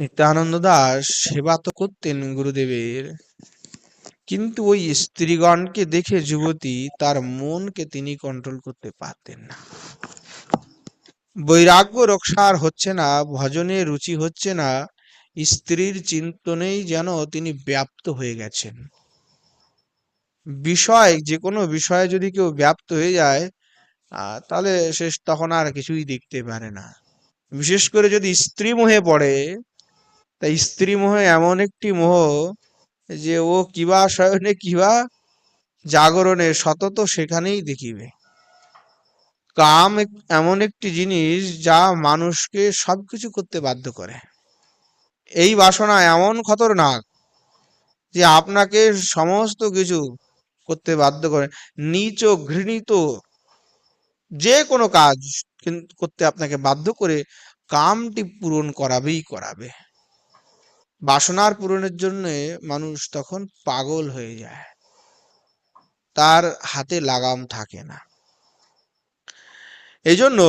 নিত্যানন্দ দাস সেবা তো করতেন গুরুদেবের। কিন্তু ওই স্ত্রীগণকে দেখে যুবতী তার মনকে তিনি কন্ট্রোল করতে পারতেন না। বৈরাগ্য রক্ষার হচ্ছে না, ভজনে রুচি হচ্ছে না, স্ত্রীর চিন্তনেই যেন তিনি ব্যাপ্ত হয়ে গেছেন। বিষয় যে কোনো বিষয়ে যদি কেউ ব্যাপ্ত হয়ে যায় তাহলে সে তখন আর কিছুই দেখতে পারে না। বিশেষ করে যদি স্ত্রী মোহে পড়ে তা স্ত্রী মোহে এমন একটি মোহ যে ও কিবা শয়নে কিবা জাগরণে সতত সেখানেই দেখিবে। কাম এমন একটি জিনিস যা মানুষকে সবকিছু করতে বাধ্য করে। এই বাসনা এমন খতরনাক যে আপনাকে সমস্ত কিছু করতে বাধ্য করে। নিচ ঘৃণিত যে কোনো কাজ করতে আপনাকে বাধ্য করে কামটি পূরণ করাবেই করাবে। বাসনার পূরণের জন্য মানুষ তখন পাগল হয়ে যায়। তার হাতে লাগাম থাকে না। এই জন্য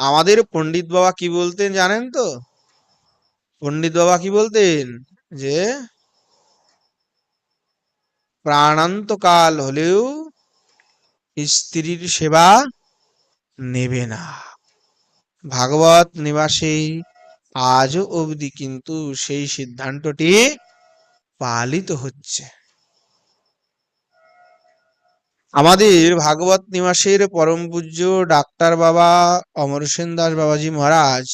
আমাদের পণ্ডিত বাবা কি বলতেন জানেন তো? পণ্ডিত বাবা কি বলতেন যে, প্রাণান্তকাল হলেও স্ত্রীর সেবা নেবে না। ভাগবত নিবাসে আজও অবধি কিন্তু সেই সিদ্ধান্তটি পালিত হচ্ছে। আমাদের ভাগবত নিবাসের পরম পূজ্য ডাক্তার বাবা অমর সেন দাস বাবাজি মহারাজ,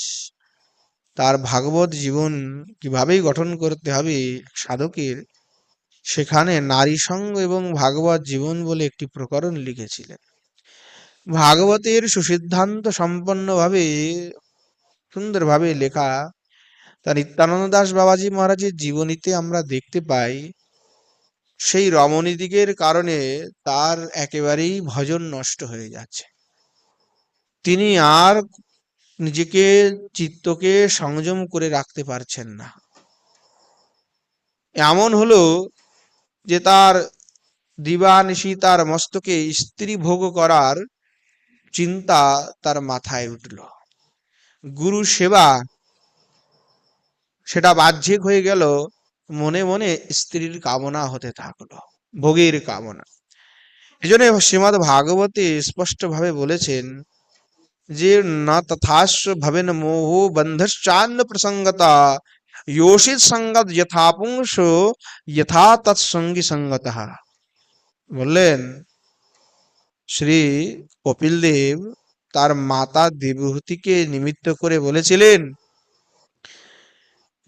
তার ভাগবত জীবন কিভাবেই গঠন করতে হবে সাধকের, সেখানে নারী সঙ্গ এবং ভাগবত জীবন বলে একটি প্রকরণ লিখেছিলেন। ভাগবতের সুসিদ্ধান্ত সম্পন্নভাবে সুন্দরভাবে লেখা। তা নিত্যানন্দ দাস বাবাজি মহারাজের জীবনীতে আমরা দেখতে পাই, সেই রমণীদিগের কারণে তার একেবারেই ভজন নষ্ট হয়ে যাচ্ছে। তিনি আর নিজেকে, চিত্তকে সংযম করে রাখতে পারছেন না। এমন হলো যে তার দিবানিশি তার মস্তকে স্ত্রী ভোগ করার চিন্তা তার মাথায় উঠল। গুরু সেবা, সেটা বাহ্যিক হয়ে গেল, মনে মনে স্ত্রীর কামনা হতে থাকল, ভোগীর কামনা। এজন্য শ্রীমদ ভাগবতী স্পষ্টভাবে বলেছেন যে, না ভবেন মোহ বন্ধশ্চান্ন প্রসঙ্গতা যোষিত সঙ্গত যথা যথা তৎসঙ্গী সঙ্গত। বললেন, শ্রী কপিল দেব তার মাতা দেবহূতিকে নিমিত্ত করে বলেছিলেন,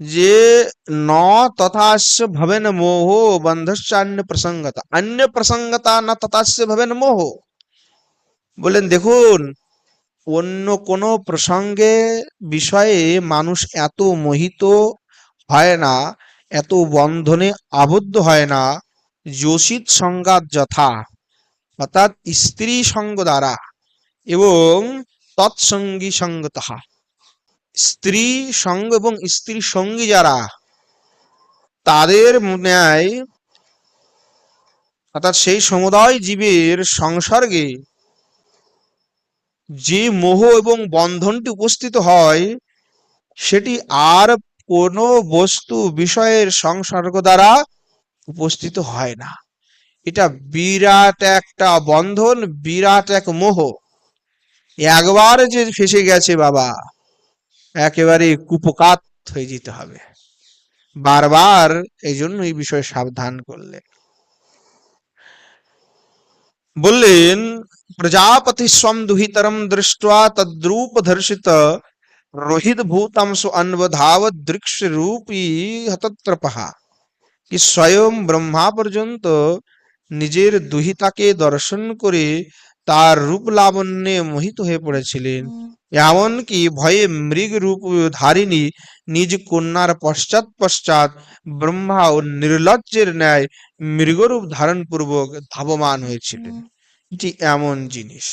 যে ন তথাস্য ভবেন মোহ বন্ধশ্চান্য প্রসঙ্গতা। অন্য প্রসঙ্গতা না তথাস্য ভবেন মোহ? বললেন, দেখুন, অন্য কোনো প্রসঙ্গে বিষয়ে মানুষ এত মোহিত হয় না, এত বন্ধনে আবদ্ধ হয় না যোশিত সংঘাত যথা, অর্থাৎ স্ত্রী সঙ্গ দ্বারা। এবং তৎসঙ্গী সঙ্গত। স্ত্রী সঙ্গ এবং স্ত্রী সঙ্গী যারা, তাদের ন্যায় অর্থাৎ সেই সমুদায় জীবের সংসর্গে যে মোহ এবং বন্ধনটি উপস্থিত হয়, সেটি আর কোনো বস্তু বিষয়ের সংসর্গ দ্বারা উপস্থিত হয় না। এটা বিরাট একটা বন্ধন, বিরাট এক মোহ। একবার যে ফেসে গেছে বাবা একেবারে কুপকাত হয়ে যেতে হবে। বারবার এই জন্য এই বিষয়ে সাবধান করলেন বললেন, প্রজাপতি স্বম দুহিতরম দৃষ্টা তদ্রূপ ধর্ষিত, রোহিত ভূতংশ অন্বধাব দৃক্ষ রূপী হতত্রপহা কি স্বয়ং ব্রহ্মা পর্যন্ত নিজের দুহিতাকে দর্শন করে তার রূপ লাবণ্যে মোহিত হয়ে পড়েছিলেন। এমনকি ভয়ে মৃগ রূপ ধারিণী নিজ কন্যার পশ্চাৎ পশ্চাৎ ব্রহ্মা ও নির্লজ্জের ন্যায় মৃগরূপ ধারণ পূর্বক ধাবমান হয়েছিলেন। এটি এমন জিনিস।